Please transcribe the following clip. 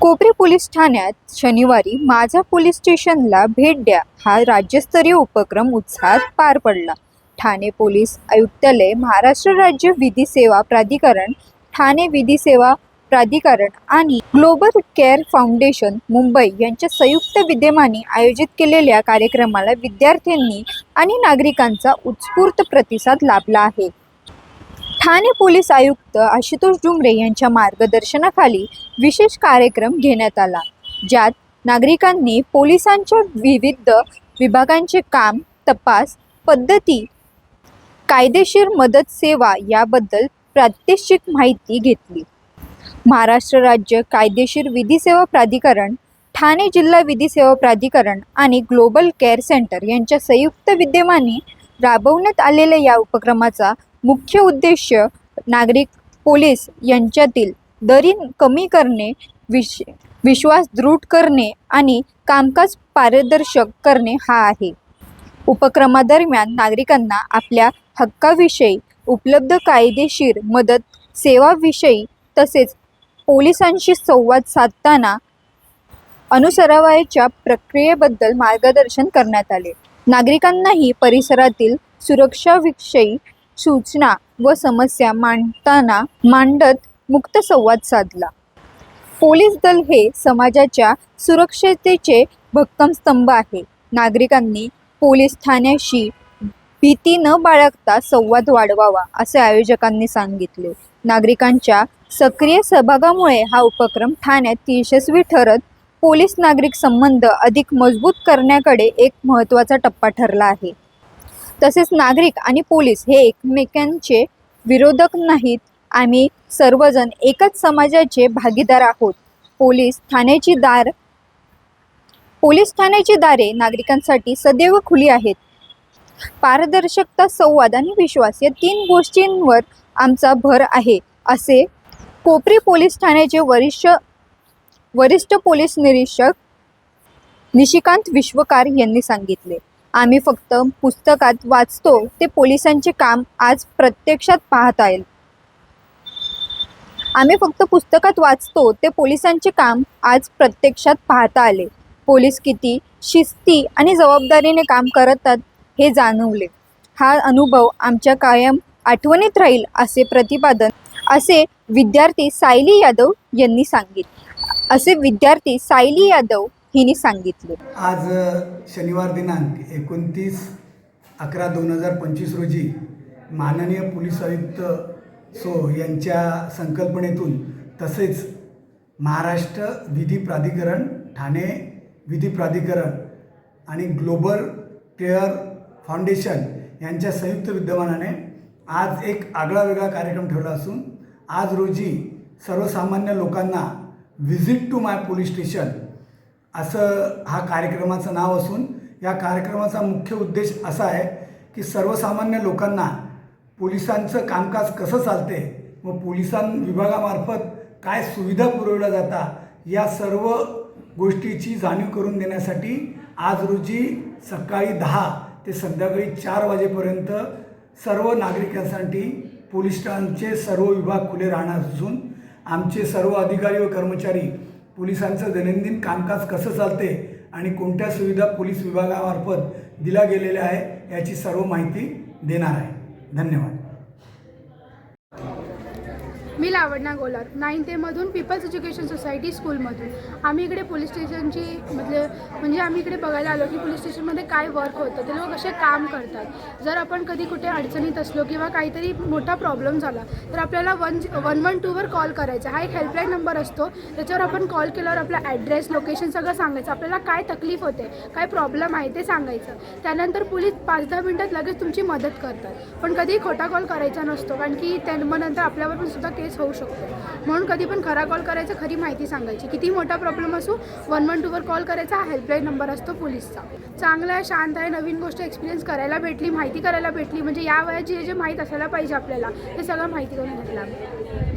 कोपरी police ठाण्यात शनिवारी माझा पोलीस स्टेशनला भेट द्या हा राज्यस्तरीय उपक्रम उत्साहात पार पडला. ठाणे पोलीस आयुक्तालय महाराष्ट्र राज्य विधी सेवा प्राधिकरण ठाणे विधी सेवा प्राधिकरण आणि ग्लोबल केअर फाउंडेशन मुंबई यांच्या संयुक्त विद्यमाने आयोजित केलेल्या कार्यक्रमाला विद्यार्थ्यांनी आणि नागरिकांचा उत्स्फूर्त प्रतिसाद लाभला आहे. ठाणे पोलीस आयुक्त आशुतोष डुमरे यांच्या मार्गदर्शनाखाली विशेष कार्यक्रम घेण्यात आला ज्यात नागरिकांनी पोलिसांच्या विविध विभागांचे काम तपास पद्धती कायदेशीर मदत सेवा याबद्दल प्रात्यक्षिक माहिती घेतली. महाराष्ट्र राज्य कायदेशीर विधी सेवा प्राधिकरण ठाणे जिल्हा विधी सेवा प्राधिकरण आणि ग्लोबल केअर सेंटर यांच्या संयुक्त विद्यमाने राबवण्यात आलेल्या या उपक्रमाचा मुख्य उद्देश नागरिक पोलीस यांच्यातील दरी कमी करणे विश विश्वास दृढ करणे आणि कामकाज पारदर्शक करणे हा आहे. उपक्रमादरम्यान नागरिकांना आपल्या हक्काविषयी उपलब्ध कायदेशीर मदत सेवाविषयी तसेच पोलिसांशी संवाद साधताना अनुसरावयाच्या प्रक्रियेबद्दल मार्गदर्शन करण्यात आले. नागरिकांनाही परिसरातील सुरक्षाविषयी सूचना व समस्या मांडताना मांडत मुक्त संवाद साधला. पोलीस दल हे समाजाच्या सुरक्षतेचे भक्कम स्तंभ आहे. नागरिकांनी पोलीस ठाण्याशी भीती न बाळगता संवाद वाढवावा असे आयोजकांनी सांगितले. नागरिकांच्या सक्रिय सहभागामुळे हा उपक्रम ठाण्यात यशस्वी ठरत पोलीस नागरिक संबंध अधिक मजबूत करण्याकडे एक महत्त्वाचा टप्पा ठरला आहे. तसेच नागरिक आणि पोलीस हे एकमेकांचे विरोधक नाहीत. आम्ही सर्वजण एकच समाजाचे भागीदार आहोत. पोलीस ठाण्याची दार पोलीस ठाण्याची दारे नागरिकांसाठी सदैव खुली आहेत. पारदर्शकता संवाद आणि विश्वास या तीन गोष्टींवर आमचा भर आहे असे कोपरी पोलीस ठाण्याचे वरिष्ठ वरिष्ठ पोलीस निरीक्षक निशिकांत विश्वकार यांनी सांगितले. आम्ही फक्त पुस्तकात वाचतो ते पोलिसांचे काम आज प्रत्यक्षात पाहता येईल आम्ही फक्त पुस्तकात वाचतो ते पोलिसांचे काम आज प्रत्यक्षात पाहता आले. पोलीस किती शिस्ती आणि जबाबदारीने काम करतात हे जाणवले. हा अनुभव आमच्या कायम आठवणीत राहील असे प्रतिपादन असे विद्यार्थी सायली यादव यांनी सांगितले. असे विद्यार्थी सायली यादव हिने सांगितले. आज शनिवार दिनांक एकोणतीस अकरा दोन हजार पंचवीस रोजी माननीय पोलीस आयुक्त सो यांच्या संकल्पनेतून तसेच महाराष्ट्र विधी प्राधिकरण ठाणे विधी प्राधिकरण आणि ग्लोबल केअर फाउंडेशन यांच्या संयुक्त विद्यमानाने आज एक आगळा वेगळा कार्यक्रम ठेवला असून आज रोजी सर्वसामान्य लोकांना visit to my police station असं हा कार्यक्रमाचं नाव असून या कार्यक्रमाचा मुख्य उद्देश असा आहे की सर्वसामान्य लोकांना पोलिसांचं कामकाज कसं चालते व पोलिसां विभागामार्फत काय सुविधा पुरवल्या जातात या सर्व गोष्टीची जाणीव करून देण्यासाठी आज रोजी सकाळी दहा ते संध्याकाळी चार वाजेपर्यंत सर्व नागरिकांसाठी पोलीस स्टेशनचे सर्व विभाग खुले राहणार असून आमचे सर्व अधिकारी व कर्मचारी पोलिसांचं दैनंदिन कामकाज कसं चालते आणि कोणत्या सुविधा पोलीस विभागामार्फत दिल्या गेलेल्या आहे याची सर्व माहिती देणार आहे. धन्यवाद. मी लावण्या गोलार. नाईन्थ एमधून पीपल्स एज्युकेशन सोसायटी स्कूलमधून आम्ही इकडे पोलीस स्टेशनची म्हणजे म्हणजे आम्ही इकडे बघायला आलो की पोलीस स्टेशनमध्ये काय वर्क होतं ते लोक कसे काम करतात. जर आपण कधी कुठे अडचणीत असलो किंवा काहीतरी मोठा प्रॉब्लेम झाला तर आपल्याला वन वन वन टूवर कॉल करायचा. हा एक हेल्पलाईन नंबर असतो. त्याच्यावर आपण कॉल केल्यावर आपला ॲड्रेस लोकेशन सगळं सांगायचं. आपल्याला काय तकलीफ होते काय प्रॉब्लेम आहे ते सांगायचं. त्यानंतर पोलीस पाच दहा मिनटात लगेच तुमची मदत करतात. पण कधी खोटा कॉल करायचा नसतो. कारण की त्या मग नंतर आपल्यावर पण सुद्धा केस होऊ शकतो. म्हणून कधी पण खरा कॉल करायचा खरी माहिती सांगायची. किती मोठा प्रॉब्लेम असो वन वन टूवर कॉल करायचा हा हेल्पलाईन नंबर असतो पोलीसचा. चांगला आहे शांत आहे नवीन गोष्ट एक्सपिरियन्स करायला भेटली माहिती करायला भेटली म्हणजे या वयात जे जे माहीत असायला पाहिजे आपल्याला ते सगळं माहिती करून घेतलं आम्ही.